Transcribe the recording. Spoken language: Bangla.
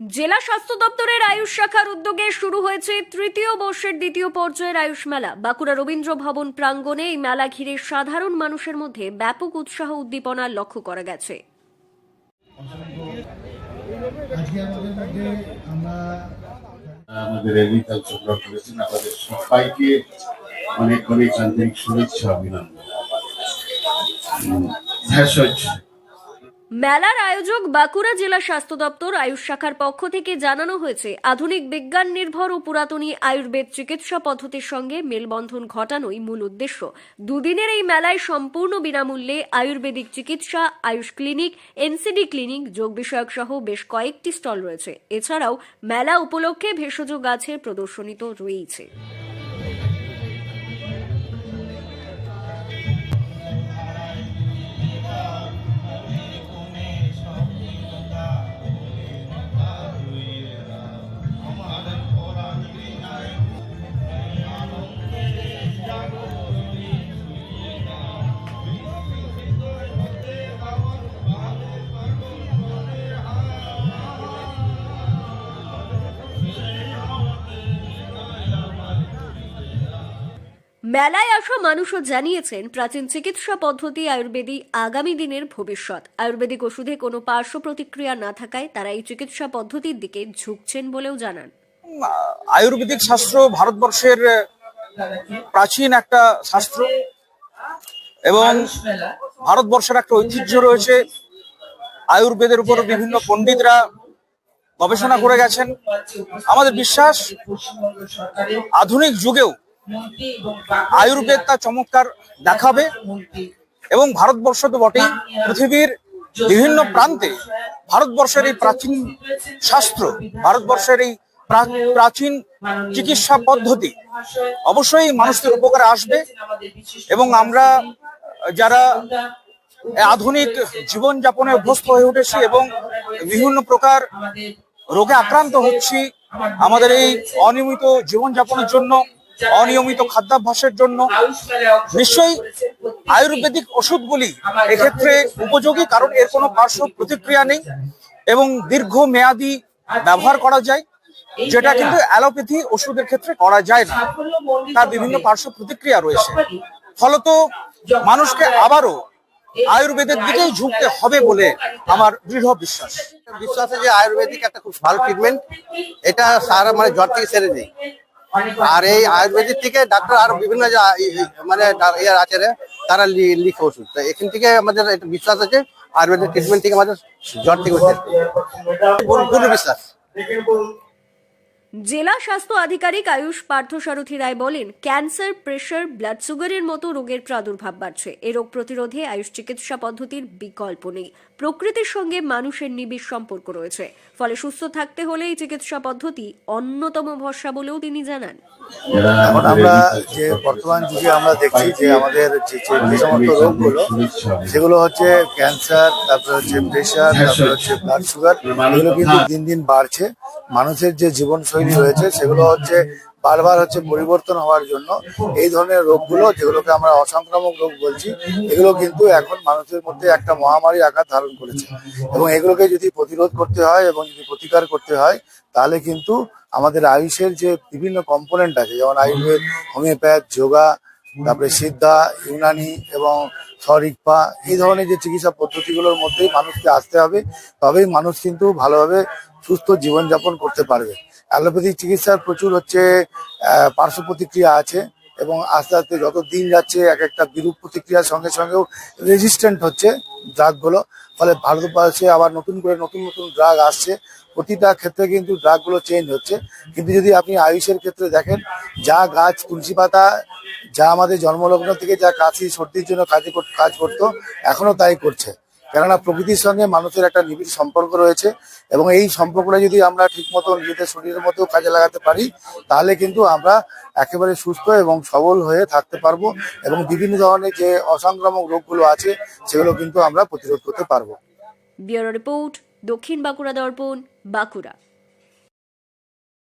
জেলা স্বাস্থ্য দপ্তরের আয়ুষ শাখার উদ্যোগে শুরু হয়েছে তৃতীয় বর্ষের দ্বিতীয় পর্যায়ের আয়ুষ মেলা। বাঁকুড়া রবীন্দ্র ভবন প্রাঙ্গণে এই মেলা ঘিরে সাধারণ মানুষের মধ্যে ব্যাপক উৎসাহ উদ্দীপনা লক্ষ্য করা গেছে। আমাদের মধ্যে আমরা আমাদের করেছেন আপনাদের সবাইকে অনেক অনেক আন্তরিক শুভেচ্ছা অভিনন্দন। হ্যাঁ মেলার আয়োজক বাঁকুড়া জেলা স্বাস্থ্য দপ্তর আয়ুষ শাখার পক্ষ থেকে জানানো হয়েছে, আধুনিক বিজ্ঞান নির্ভর ও পুরাতনী আয়ুর্বেদ চিকিৎসা পদ্ধতির সঙ্গে মেলবন্ধন ঘটানোই মূল উদ্দেশ্য। দুদিনের এই মেলায় সম্পূর্ণ বিনামূল্যে আয়ুর্বেদিক চিকিৎসা, আয়ুষ ক্লিনিক, এনসিডি ক্লিনিক, যোগ বিষয়ক সহ বেশ কয়েকটি স্টল রয়েছে। এছাড়াও মেলা উপলক্ষে ভেষজ গাছের প্রদর্শনী তো রয়েছে মেলায় আসা মানুষও জানিয়েছেন প্রাচীন চিকিৎসা পদ্ধতি আয়ুর্বেদী আগামী দিনের ভবিষ্যৎ। আয়ুর্বেদিক ওষুধে কোনো পার্শ্ব প্রতিক্রিয়া না থাকায় তারা এই চিকিৎসা পদ্ধতির দিকে ঝুঁকছেন বলেও জানান। আয়ুর্বেদিক শাস্ত্র ভারতবর্ষের প্রাচীন একটা শাস্ত্র এবং ভারতবর্ষের একটা ঐতিহ্য রয়েছে। আয়ুর্বেদের উপর বিভিন্ন পণ্ডিতরা গবেষণা করে গেছেন। আমাদের বিশ্বাস, আধুনিক যুগেও আয়ুর্বেদ তা চমৎকার দেখাবে এবং ভারতবর্ষ তো বটেই। পৃথিবীর বিভিন্ন প্রান্তে ভারতবর্ষের এই প্রাচীন শাস্ত্র ভারতবর্ষের এই প্রা- প্রাচীন চিকিৎসা পদ্ধতি অবশ্যই মানুষদের উপকারে আসবে এবং আমরা যারা আধুনিক জীবনযাপনে অভ্যস্ত হয়ে উঠেছি এবং বিভিন্ন প্রকার রোগে আক্রান্ত হচ্ছি আমাদের এই অনিয়মিত জীবনযাপনের জন্য অনিয়মিত খাদ্যাভ্যাসের জন্য নিশ্চয়ই আয়ুর্বেদিক ওষুধগুলি এক্ষেত্রে উপযোগী, কারণ এর কোনো পার্শ্ব প্রতিক্রিয়া নেই এবং দীর্ঘ মেয়াদি ব্যবহার করা যায়, যেটা কিন্তু অ্যালোপ্যাথি ওষুধের ক্ষেত্রে করা যায় না। তার বিভিন্ন পার্শ্ব প্রতিক্রিয়া রয়েছে। ফলত মানুষকে আবারও আয়ুর্বেদের দিকেই ঝুঁকতে হবে বলে আমার দৃঢ় বিশ্বাস। বিশ্বাস যে আয়ুর্বেদিক একটা খুব ভালো ট্রিটমেন্ট এটা সারা মানে জ্বর থেকে সেরে দেয় আর এই আয়ুর্বেদিক থেকে ডাক্তার আর বিভিন্ন মানে ইয়ে আছে রে, তারা লিখে ওষুধ। তো এখান থেকে আমাদের একটা বিশ্বাস আছে আয়ুর্বেদিক ট্রিটমেন্ট থেকে আমাদের জ্বর থেকে পূর্ণ বিশ্বাস। জেলা স্বাস্থ্য আধিকারিক আয়ুষ পার্থসারথী রায় বলেন ক্যান্সার প্রেশার ব্লাড সুগারের মতো রোগের প্রাদুর্ভাব বাড়ছে। এ রোগ প্রতিরোধে আয়ুষ চিকিৎসা পদ্ধতির বিকল্প নেই। প্রকৃতির সঙ্গে মানুষের নিবিড় সম্পর্ক রয়েছে। ফলে সুস্থ থাকতে হলে এই চিকিৎসা পদ্ধতি অন্যতম ভরসা বলেও তিনি জানান। এখন আমরা যে বর্তমান যুগে আমরা দেখছি যে আমাদের যে যে যে সমস্ত রোগগুলো সেগুলো হচ্ছে ক্যান্সার তারপরে হচ্ছে প্রেশার তারপরে হচ্ছে ব্লাড সুগার এগুলো কিন্তু দিন দিন বাড়ছে। মানুষের যে জীবনশৈলী রয়েছে, সেগুলো হচ্ছে বারবার হচ্ছে পরিবর্তন হওয়ার জন্য এই ধরনের রোগগুলো, যেগুলোকে আমরা অসংক্রামক রোগ বলছি, এগুলো কিন্তু এখন মানুষের মধ্যে একটা মহামারী আকার ধারণ করেছে। এবং এগুলোকে যদি প্রতিরোধ করতে হয় এবং যদি প্রতিকার করতে হয়, তাহলে কিন্তু আমাদের আয়ুষের যে বিভিন্ন কম্পোনেন্ট আছে, যেমন আয়ুর্বেদ হোমিওপ্যাথ যোগা তারপরে সিদ্ধা, ইউনানি এবং সরিকপা এই ধরনের যে চিকিৎসা পদ্ধতিগুলোর মধ্যেই মানুষকে আসতে হবে। তবেই মানুষ কিন্তু ভালোভাবে সুস্থ জীবনযাপন করতে পারবে। অ্যালোপ্যাথিক চিকিৎসার প্রচুর হচ্ছে পার্শ্ব প্রতিক্রিয়া আছে। এবং আস্তে আস্তে যত দিন যাচ্ছে, এক একটা বিরূপ প্রতিক্রিয়ার সঙ্গে সঙ্গেও রেজিস্ট্যান্ট হচ্ছে ড্রাগগুলো ফলে ভারতবর্ষে আবার নতুন করে নতুন নতুন ড্রাগ আসছে। প্রতিটা ক্ষেত্রে কিন্তু ড্রাগগুলো চেঞ্জ হচ্ছে। কিন্তু যদি আপনি আয়ুষের ক্ষেত্রে দেখেন, যা গাছ তুলসী পাতা, যা আমাদের জন্মলগ্ন থেকে যা কাশি, সর্দির জন্য কাজে কাজ করতো, এখনও তাই করছে। কেননা প্রকৃতির সঙ্গে মানুষের একটা নিবিড় সম্পর্ক রয়েছে এবং এই সম্পর্কটা যদি আমরা ঠিক মতো নিজেদের শরীরের মতো কাজে লাগাতে পারি, তাহলে কিন্তু আমরা একেবারে সুস্থ এবং সবল হয়ে থাকতে পারব এবং বিভিন্ন ধরনের যে অসংক্রামক রোগগুলো আছে, সেগুলো কিন্তু আমরা প্রতিরোধ করতে পারব। রিপোর্ট দক্ষিণ বাঁকুড়া দর্পণ, বাঁকুড়া।